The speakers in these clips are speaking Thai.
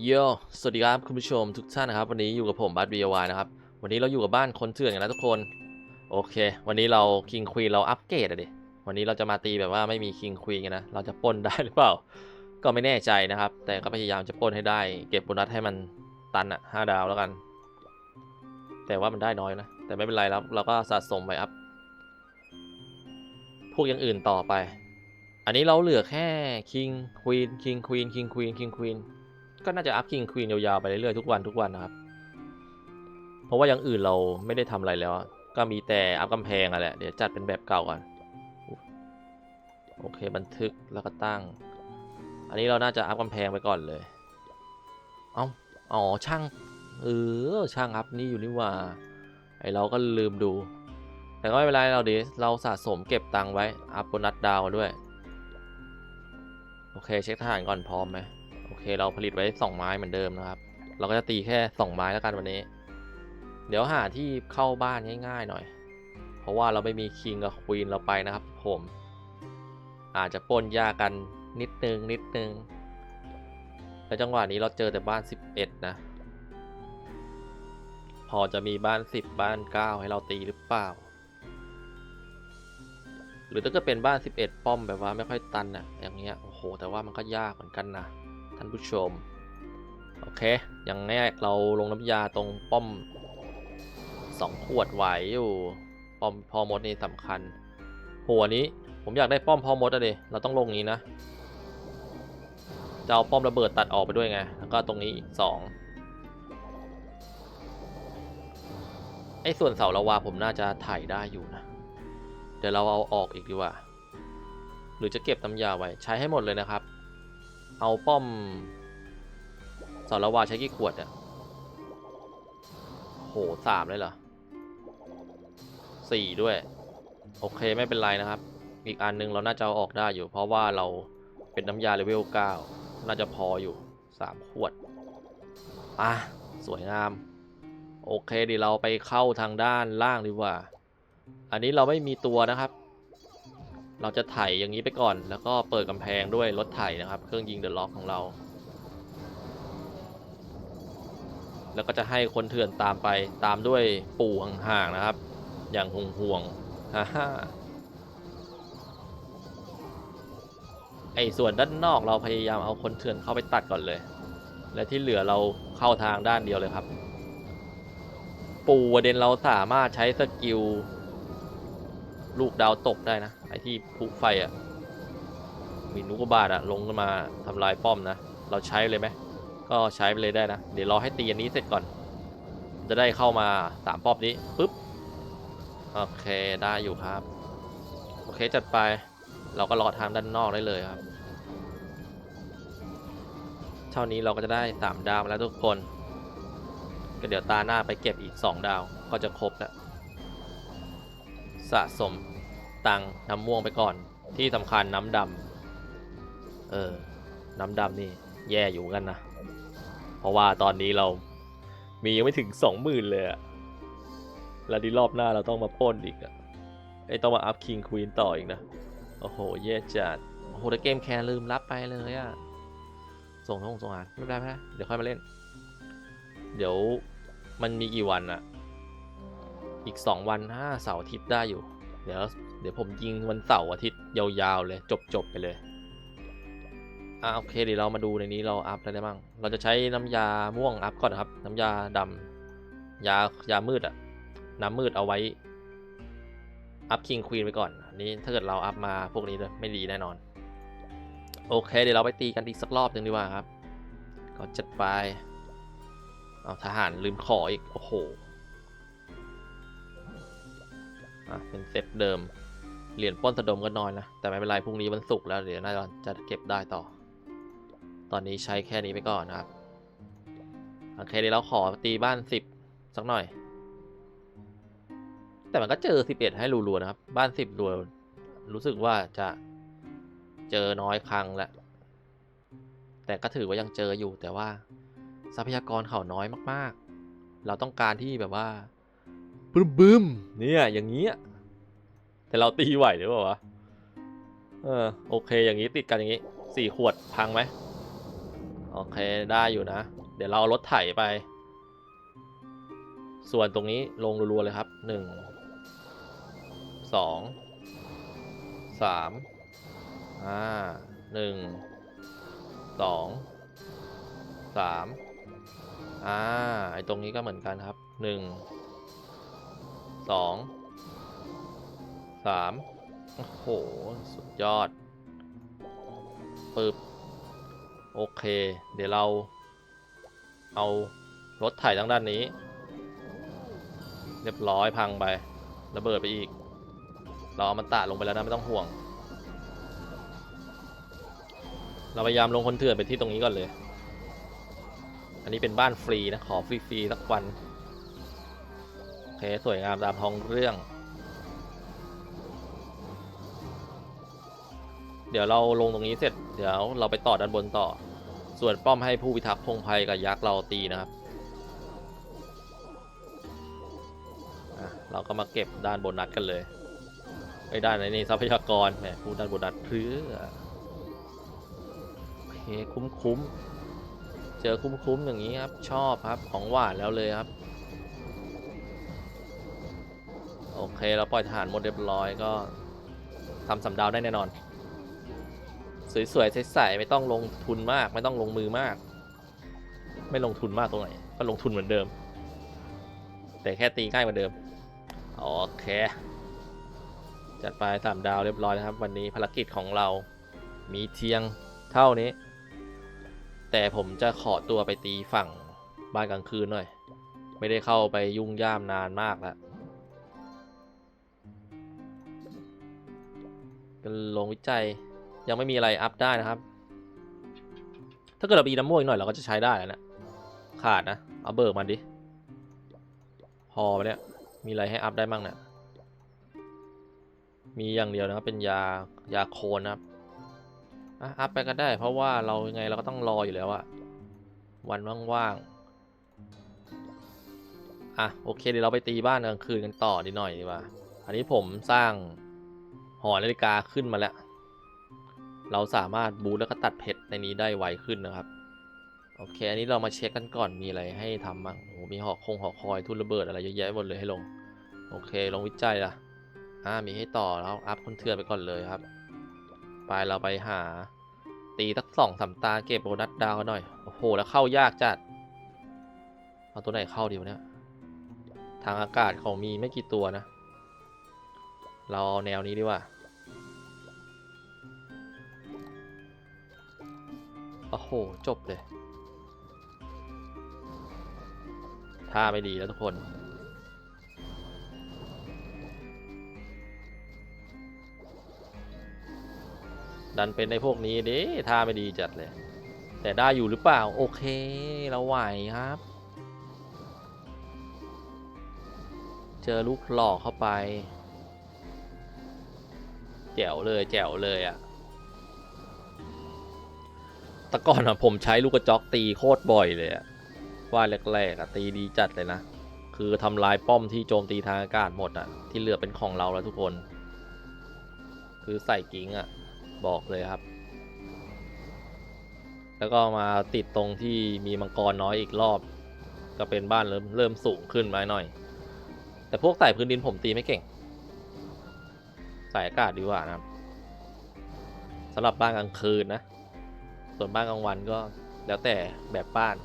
โยสวัสดีครับคุณผู้ชมทุกท่านนะครับ วันนี้อยู่กับผมบัตบีวายนะครับ วันนี้เราอยู่กับบ้านคนเถื่อนกันนะทุกคน โอเค วันนี้เราคิงควีนเราอัปเกรดอะดิ วันนี้เราจะมาตีแบบว่าไม่มีคิงควีนกันนะ เราจะปล้นได้หรือเปล่า ก็ไม่แน่ใจนะครับ แต่ก็พยายามจะปล้นให้ได้ เก็บโบนัสให้มันตันอะห้าดาวแล้วกัน แต่ว่ามันได้น้อยนะ แต่ไม่เป็นไรแล้วเราก็สะสมไปอัพ พวกอย่างอื่นต่อไป อันนี้เราเหลือแค่คิงควีนคิงควีนคิงควีนคิงควีน ก็น่าจะอัพคิงควีนยาวๆไปเรื่อยๆทุกวันทุกวันนะครับ เพราะว่าอย่างอื่นเราไม่ได้ทำอะไรแล้ว ก็มีแต่อัพกำแพงอะแหละเดี๋ยวจัดเป็นแบบเก่าก่อนโอเคบันทึกแล้วก็ตั้ง อันนี้เราน่าจะอัพกำแพงไปก่อนเลย เอาอ๋อช่างเออช่างอัพนี่อยู่นี่ว่าไอเราก็ลืมดู แต่ก็ไม่เป็นไรเราดีเราสะสมเก็บตังค์ไว้อัพโบนัสดาวด้วย โอเค เช็คทหารก่อนพร้อมไหม โอเคเราผลิตไว้2ไม้เหมือนเดิมนะครับ เราก็จะตีแค่2ไม้แล้วกันวันนี้ เดี๋ยวหาที่เข้าบ้านง่ายๆหน่อย เพราะว่าเราไม่มีคิงกับควีนเราไปนะครับ ผม อาจจะปนยากกันนิดนึงนิดนึงแล้วจังหวะนี้เราเจอแต่บ้าน 11 นะ พอจะมีบ้าน 10 บ้าน 9 ให้เราตีหรือเปล่า หรือถ้าเกิดเป็นบ้าน 11 ป้อมแบบว่าไม่ค่อยตันอะอย่างเงี้ยโอ้โหแต่ว่ามันก็ยากเหมือนกันนะ ท่านผู้ชม โอเค อย่างแรกเราลงน้ำยาตรงป้อม 2 ขวดไหวอยู่ ป้อมพอมดนี่สำคัญ หัวนี้ผมอยากได้ป้อมพอมดอะเดเราต้องลงนี้นะ จะเอาป้อมระเบิดตัดออกไปด้วยไง แล้วก็ตรงนี้อีก2ไอ้ส่วนเสาละวาผมน่าจะถ่ายได้อยู่นะ เดี๋ยวเราเอาออกอีกดีกว่า หรือจะเก็บน้ำยาไว้ใช้ให้หมดเลยนะครับ เอาป้อมสาละวาใช้กี่ขวดอะโหสามเลยเหรอสี่ด้วย โอเคไม่เป็นไรนะครับ อีกอันนึงเราน่าจะเอาออกได้อยู่ เพราะว่าเราเป็นน้ำยาเลเวล9น่าจะพออยู่สามขวด อะ สวยงาม โอเคเดียวเราไปเข้าทางด้านล่างดีกว่า อันนี้เราไม่มีตัวนะครับ เราจะไถอย่างนี้ไปก่อน แล้วก็เปิดกำแพงด้วยรถไถนะครับ เครื่องยิงเดอะล็อกของเรา แล้วก็จะให้คนเถื่อนตามไปตามด้วยปู่ห่างๆนะครับ อย่างห่วงห่วงๆฮ่าฮ่าไอ้ส่วนด้านนอกเราพยายามเอาคนเถื่อนเข้าไปตัดก่อนเลย และที่เหลือเราเข้าทางด้านเดียวเลยครับ ปู่ประเด็นเราสามารถใช้สกิล ลูกดาวตกได้นะ ไอที่พุไฟอะ่ะ มีนุกบาทอะ่ะ ลงมาทำลายป้อมนะ เราใช้เลยไหม ก็ใช้ไปเลยได้นะ เดี๋ยวรอให้ตีอันนี้เสร็จก่อน จะได้เข้ามาสามป้อมนี้ปุ๊บ โอเคได้อยู่ครับ โอเคจัดไป เราก็รอทางด้านนอกได้เลยครับ เท่านี้เราก็จะได้สามดาวแล้วทุกคน ก็เดี๋ยวตาหน้าไปเก็บอีก2ดาว ก็จะครบแล้ว สะสมตังน้ำม่วงไปก่อน ที่สำคัญน้ำดำเออ น้ำดำนี่แย่อยู่กันนะ เพราะว่าตอนนี้เรามียังไม่ถึง20,000เลยอะแล้วดีรอบหน้าเราต้องมาป้นอีกอะไอต้องมาอัพคิงควีนต่ออีกนะ โอ้โห แย่จัด โอ้โหแต่เกมแคร์ลืมรับไปเลยอะส่งทงส่งอ่านไม่เป็นไรไม่เป็นไรเดี๋ยวค่อยมาเล่น เดี๋ยวมันมีกี่วันอะ อีก 2 วันห้าเสาร์อาทิตย์ได้อยู่ เดี๋ยวเดี๋ยวผมยิงวันเสาร์อาทิตย์ยาวๆเลยจบๆไปเลยอะโอเคเดี๋ยวเรามาดูในนี้เราอัพอะไรได้บ้าง เราจะใช้น้ำยาม่วงอัพก่อนนะครับ น้ำยาดำยายามืดอะน้ำมืดเอาไว้ อัพคิงควีนไปก่อนอันนี้ถ้าเกิดเราอัพมาพวกนี้เลยไม่ดีแน่นอน โอเค เดี๋ยวเราไปตีกันอีกสักรอบหนึ่งดีกว่าครับ ก็จัดไป เอาทหารลืมขออีก โอ้โห อะเป็นเซตเดิม เหรียญปล้นสะดมก็น้อยนะ แต่ไม่เป็นไรพรุ่งนี้วันศุกร์แล้วเดี๋ยวน่าจะเก็บได้ต่อ ตอนนี้ใช้แค่นี้ไปก่อนนะครับ โอเคเดี๋ยวเราขอตีบ้านสิบสักหน่อย แต่มันก็เจอสิบเอ็ดให้รัวๆนะครับ บ้านสิบรัวรู้สึกว่าจะเจอน้อยครั้งแล้วแต่ก็ถือว่ายังเจออยู่แต่ว่าทรัพยากรเขาน้อยมากๆ เราต้องการที่แบบว่า บึ้มบึ้มๆเนี่ยอย่างเงี้ยแต่เราตีไหวหรือเปล่าวะเออโอเคอย่างนี้ติดกันอย่างนี้สี่ขวดพังไหมโอเคได้อยู่นะ เดี๋ยวเราเอารถไถไป ส่วนตรงนี้ลงรัวๆเลยครับหนึ่งสองสามอ่าหนึ่งสองสามอ่าไอตรงนี้ก็เหมือนกันครับหนึ่ง สองสามโอ้โห สุดยอดปึ๊บโอเค เดี๋ยวเราเอารถไถทางด้านนี้ เรียบร้อยพังไประเบิดไปอีก เราเอามันตะลงไปแล้วนะไม่ต้องห่วง เราพยายามลงคนเถื่อนไปที่ตรงนี้ก่อนเลย อันนี้เป็นบ้านฟรีนะ ขอฟรีๆสักวัน เคสวยงามตามท้องเรื่อง เดี๋ยวเราลงตรงนี้เสร็จ เดี๋ยวเราไปต่อด้านบนต่อ ส่วนป้อมให้ผู้พิทักษ์พงภัยกับยักษ์เราตีนะครับเราก็มาเก็บด้านบนนัดกันเลยไอ้ด้านไหนนี่ทรัพยากรแหมพูดด้านบนนัดเพื่อโอเคคุ้มคุ้มเจอคุ้มคุ้มๆอย่างนี้ครับ ชอบครับของหวานแล้วเลยครับ โอเคเราปล่อยฐานหมดเรียบร้อยก็ทำสำดาวได้แน่นอน สวยๆใสๆไม่ต้องลงทุนมาก ไม่ต้องลงมือมาก ไม่ลงทุนมากตรงไหนก็ลงทุนเหมือนเดิม แต่แค่ตีง่ายเหมือนเดิมโอเคจัดไปสามดาวเรียบร้อยนะครับ วันนี้ภารกิจของเรามีเทียงเท่านี้ แต่ผมจะขอตัวไปตีฝั่งบ้านกลางคืนหน่อย ไม่ได้เข้าไปยุ่งย่ามนานมากแล้ว กันลงวิจัยยังไม่มีอะไรอัพได้นะครับ ถ้าเกิดเรามีน้ำม่วงอีกหน่อยเราก็จะใช้ได้แล้วเนะขาดนะ เอาเบิกมาดิ พอไปเนี่ย มีอะไรให้อัพได้บ้างเนี่ย มีอย่างเดียวนะครับ เป็นยายาโคนนะครับอะอัพไปก็ได้ เพราะว่าเรายังไงเราก็ต้องรออยู่แล้วอะวันว่างๆ อะโอเคเดี๋ยวเราไปตีบ้านกลางคืนกันต่อดีหน่อยดีกว่า อันนี้ผมสร้าง หอนาฬิกาขึ้นมาแล้ว เราสามารถบูทแล้วก็ตัดเพชรในนี้ได้ไวขึ้นนะครับ โอเค อันนี้เรามาเช็คกันก่อนมีอะไรให้ทำบ้างโอ้โหมีหอกคงหอกคอยทุนระเบิดอะไรเยอะแยะหมดเลยให้ลง โอเค ลงวิจัยล่ะ อ่า มีให้ต่อแล้วอัพคนเถื่อนไปก่อนเลยครับ ไปเราไปหา ตีสักสองสามตาเก็บโบนัสดาวหน่อย โอ้โห แล้วเข้ายากจัด เอาตัวไหนเข้าดีวะเนี่ย ทางอากาศเขามีไม่กี่ตัวนะ เราเอาแนวนี้ดีกว่าโอ้โห จบเลยท่าไม่ดีแล้วทุกคน ดันเป็นในพวกนี้ดิท่าไม่ดีจัดเลย แต่ได้อยู่หรือเปล่า โอเค เราไหวครับ เจอลูกหลอกเข้าไป แจ๋วเลยแจ๋วเลยอะ่ะแต่ก่อนอะผมใช้ลูกกระจอกตีโคตรบ่อยเลยอะว่าแรกๆอะตีดีจัดเลยนะ คือทำลายป้อมที่โจมตีทางอากาศหมดอะที่เหลือเป็นของเราแล้วทุกคน คือใส่กิ้งอะบอกเลยครับ แล้วก็มาติดตรงที่มีมังกรน้อยอีกรอบ ก็เป็นบ้านเริ่มเริ่มสูงขึ้นมาหน่อย แต่พวกใส่พื้นดินผมตีไม่เก่ง ใส่อากาศดีกว่านะครับสำหรับบ้านกลางคืนนะ ส่วนบ้านกลางวันก็แล้วแต่แบบบ้าน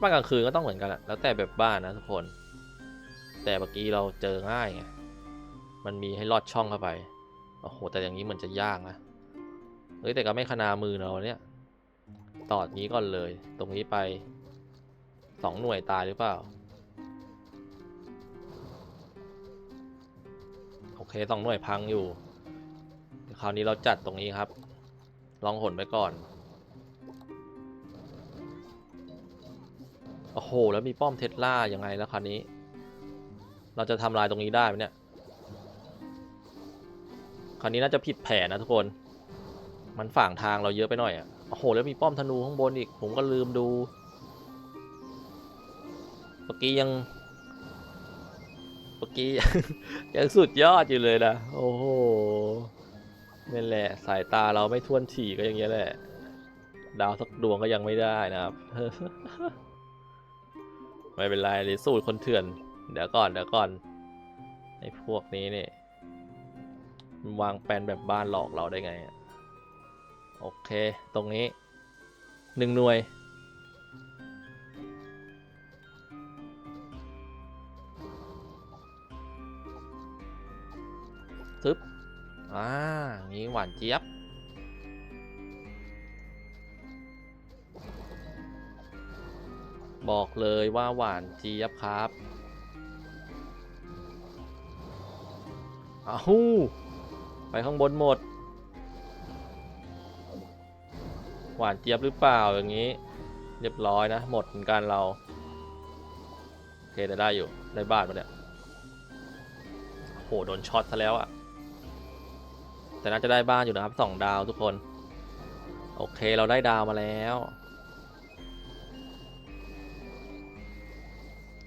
บ้านกลางคืนก็ต้องเหมือนกันแหละแล้วแต่แบบบ้านนะทุกคน แต่เมื่อกี้เราเจอง่ายไงมันมีให้ลอดช่องเข้าไป โอ้โห แต่อย่างนี้เหมือนจะยากนะ เฮ้ยแต่ก็ไม่ขนามือเราเนี่ย ตอดนี้ก่อนเลย ตรงนี้ไปสองหน่วยตายหรือเปล่า โอเคสองหน่วยพังอยู่ คราวนี้เราจัดตรงนี้ครับ ลองหนไปก่อน โอ้โห แล้วมีป้อมเทสลายังไงแล้วคราวนี้ เราจะทำลายตรงนี้ได้ไหมเนี่ย คราวนี้น่าจะผิดแผนนะทุกคน มันฝั่งทางเราเยอะไปหน่อยอะ โอ้โห แล้วมีป้อมธนูข้างบนอีก ผมก็ลืมดู เมื่อกี้ยัง เมื่อกี้ยังสุดยอดอยู่เลยนะโอ้โหนั่นแหละสายตาเราไม่ท่วนถี่ก็อย่างเงี้ยแหละ ดาวสักดวงก็ยังไม่ได้นะครับ ไม่เป็นไรเลยสู้คนเถื่อน เดี๋ยวก่อนเดี๋ยวก่อนไอ้พวกนี้เนี่ยมันวางแผนแบบบ้านหลอกเราได้ไง โอเค ตรงนี้หนึ่งหน่วย ซึบอ่างี้หวานเจี๊ยบ บอกเลยว่าหวานเจี๊ยบครับอ้าวไปข้างบนหมด หวานเจี๊ยบหรือเปล่าอย่างนี้ เรียบร้อยนะ หมดเหมือนกันเรา โอเคแต่ได้อยู่ ได้บ้านมาเนี่ยโหโดนช็อตซะแล้วอะ แต่น่าจะได้บ้านอยู่นะครับสองดาวทุกคน โอเคเราได้ดาวมาแล้ว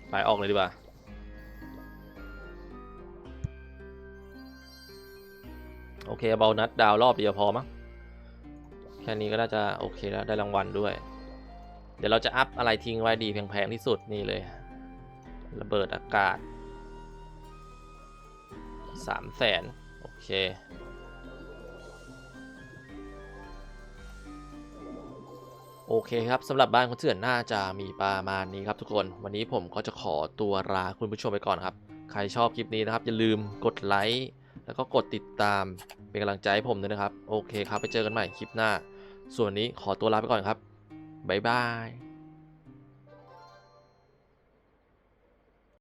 ไปออกเลยดีกว่าโอเคเบานัดดาวรอบเดียวพอมั้งแค่นี้ก็น่าจะโอเคแล้วได้รางวัลด้วย เดี๋ยวเราจะอัพอะไรทิ้งไว้ดีแพงๆที่สุดนี่เลย ระเบิดอากาศสามแสนโอเค โอเคครับสำหรับบ้านคนเถื่อนน่าจะมีประมาณนี้ครับทุกคน วันนี้ผมก็จะขอตัวลาคุณผู้ชมไปก่อนครับ ใครชอบคลิปนี้นะครับ อย่าลืมกดไลค์แล้วก็กดติดตามเป็นกำลังใจให้ผมด้วยนะครับ โอเคครับไปเจอกันใหม่คลิปหน้า ส่วนนนี้ขอตัวลาไปก่อนครับบ๊ายบาย